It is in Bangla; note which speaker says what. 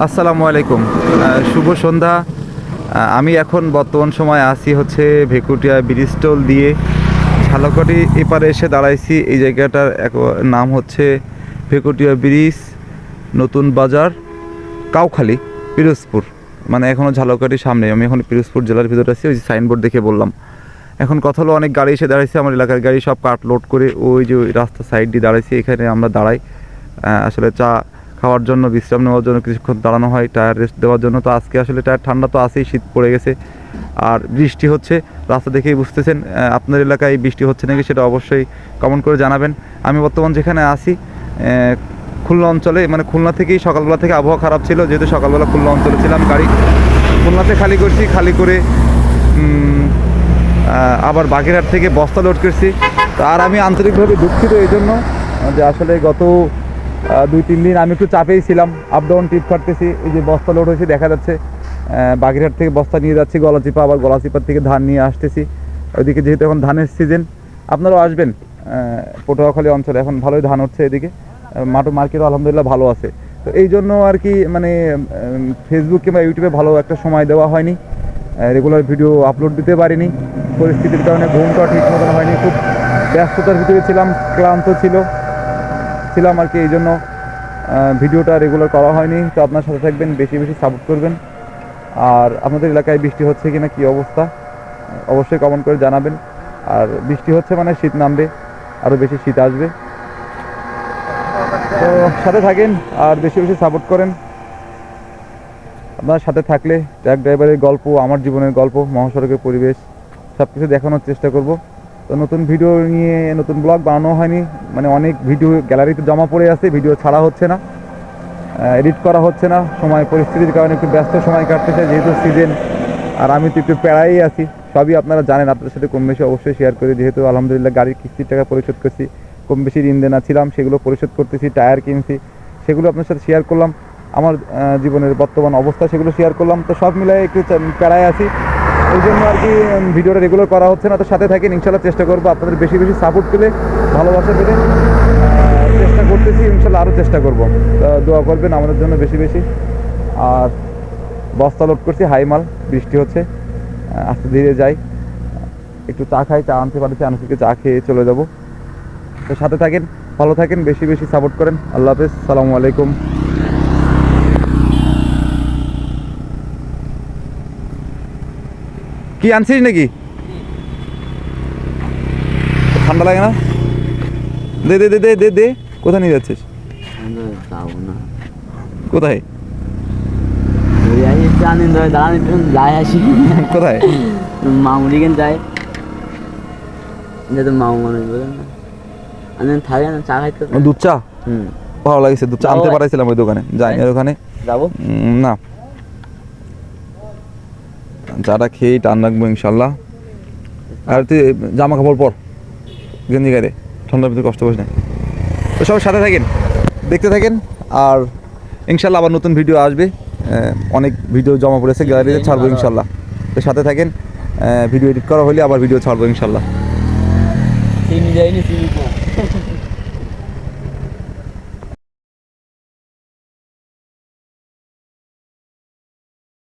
Speaker 1: আসসালামু আলাইকুম। শুভ সন্ধ্যা। আমি এখন বর্তমান সময় আছি হচ্ছে ভেকুটিয়া ব্রিজটোল দিয়ে ঝালকাঠি এপারে এসে দাঁড়াইছি। এই জায়গাটার এক- নাম হচ্ছে ভেকুটিয়া ব্রিজ, নতুন বাজার, কাউখালি, পিরোজপুর। মানে এখনও ঝালকাঠির সামনে, আমি এখন পিরোজপুর জেলার ভিতরে আছি, ওই সাইনবোর্ড দেখে বললাম। এখন কথা হলো অনেক গাড়ি এসে দাঁড়াইছে, আমার এলাকার গাড়ি সব কাট লোড করে ওই যে ওই রাস্তা সাইড দিয়ে দাঁড়াইছে, এখানে আমরা দাঁড়াই। আসলে চা খাওয়ার জন্য বিশ্রাম নেওয়ার জন্য কিছুক্ষণ দাঁড়ানো হয় টায়ার রেস্ট দেওয়ার জন্য। তো আজকে আসলে টায়ার ঠান্ডা তো আছেই শীত পড়ে গেছে। আর বৃষ্টি হচ্ছে রাস্তা দেখেই বুঝতেছেন আপনার এলাকায় বৃষ্টি হচ্ছে নাকি সেটা অবশ্যই কমেন্ট করে জানাবেন। আমি বর্তমান যেখানে আহ, খুলনা অঞ্চলে মানে খুলনা থেকেই সকালবেলা থেকে আবহাওয়া খারাপ ছিল যেহেতু সকালবেলা খুলনা অঞ্চলে ছিলাম গাড়ি খুলনাতে খালি করছি খালি করে আবার বাগেরহাট থেকে বস্তা লোড করছি। আর আমি আন্তরিকভাবে দুঃখিত এই জন্য যে আসলে গত দুই, তিন দিন আমি একটু চাপেই ছিলাম আপ ডাউন টিপ কাটতেছি এই যে বস্তা লোড হয়েছে, দেখা যাচ্ছে বাগেরহাট থেকে বস্তা নিয়ে যাচ্ছি গলাচিপা আবার গলাচিপার থেকে ধান নিয়ে আসতেছি। ওইদিকে যেহেতু এখন ধানের সিজন আপনারাও আসবেন পটুয়াখালী অঞ্চলে, এখন ভালোই ধান হচ্ছে এদিকে মাটো মার্কেট আলহামদুলিল্লাহ ভালো আছে। তো এই জন্য আর কি মানে ফেসবুক কিংবা ইউটিউবে ভালো একটা সময় দেওয়া হয়নি রেগুলার ভিডিও আপলোড দিতে পারিনি, পরিস্থিতির কারণে ঘুমটা ঠিক মতন হয়নি, খুব ব্যস্ততার ভিতরে ছিলাম, ক্লান্ত ছিল। ছিলাম আর কি, এই জন্য ভিডিওটা রেগুলার করা হয়নি। তো আপনার সাথে থাকবেন, বেশি বেশি সাপোর্ট করবেন। আর আপনাদের এলাকায় বৃষ্টি হচ্ছে কিনা, কি অবস্থা, অবশ্যই কমেন্ট করে জানাবেন। আর বৃষ্টি হচ্ছে মানে শীত নামবে আরও বেশি শীত আসবে। তো সাথে থাকেন, আর বেশি বেশি সাপোর্ট করেন। আপনার সাথে থাকলে ট্রাক ড্রাইভারের গল্প, আমার জীবনের গল্প, মহাসড়কের পরিবেশ সব কিছু দেখানোর চেষ্টা করব। তো নতুন ভিডিও নিয়ে নতুন ব্লগ বানানো হয়নি। মানে অনেক ভিডিও গ্যালারিতে জমা পড়ে আছে, ভিডিও ছাড়া হচ্ছে না। এডিট করা হচ্ছে না। সময়, পরিস্থিতির কারণে একটু ব্যস্ত সময় কাটতেছে, যেহেতু সিজন আর আমি তো একটু প্যারাই আছি। সবই আপনারা জানেন, আপনাদের সাথে কম বেশি অবশ্যই শেয়ার করি। যেহেতু আলহামদুলিল্লাহ গাড়ির কিস্তির টাকা পরিশোধ করছি, কম বেশি ঋণ দেনা ছিলাম, সেগুলো পরিশোধ করতেছি, টায়ার কিনছি, সেগুলো আপনার সাথে শেয়ার করলাম। আমার জীবনের বর্তমান অবস্থা সেগুলো শেয়ার করলাম। তো সব মিলাই একটু প্যারায় আছি। ওই জন্য আর কি ভিডিওটা রেগুলার করা হচ্ছে না। তো সাথে থাকেন ইনশাল্লাহ চেষ্টা করব আপনাদের বেশি বেশি সাপোর্ট পেলে, ভালোবাসা পেলে। চেষ্টা করতেছি, ইনশাল্লাহ আরও চেষ্টা করব। দোয়া করবেন আমাদের জন্য বেশি বেশি। আর বস্তা লোড করছি, হাই মাল, বৃষ্টি হচ্ছে আস্তে ধীরে যাই। একটু চা খাই, চা আনতে পারছি আনুষিকে চা খেয়ে চলে যাব। তো সাথে থাকেন, ভালো থাকেন, বেশি বেশি সাপোর্ট করেন। আল্লাহ হাফেজ, সালামু আলাইকুম। কি আনছিস নাকি? ঠান্ডা লাগে না? দে দে দে দে দে দে। কোথায় নিয়ে যাচ্ছিস? কোথায়?
Speaker 2: ঘুরে আসি একটু আনন্দ দাঁড়ান একটু যাই আসি
Speaker 1: কোথায়?
Speaker 2: মামুলি কেন যায় যেহেতু মামু মানুষ বলেন না আনন্দ থাকে না চা খাইতে
Speaker 1: দুধ চা?
Speaker 2: হুম।
Speaker 1: ভালো লাগছে দুধ চা। আনতে পারাইছিলাম ওই দোকানে। যাইনি ওই দোকানে
Speaker 2: যাব।
Speaker 1: না। চাটা খেয়েই টান রাখব ইনশাল্লাহ। আর তুই জামা কাপড় পর, গেঞ্জি গায়ে ঠান্ডার ভিতরে কষ্ট করিস না। তো সাথে থাকেন, দেখতে থাকেন, আর ইনশাল্লাহ আবার নতুন ভিডিও আসবে। অনেক ভিডিও জমা পড়েছে গ্যালারিতে ছাড়বো ইনশাল্লাহ। তো সাথে থাকেন ভিডিও এডিট করা হলে আবার ভিডিও ছাড়বো ইনশাল্লাহ।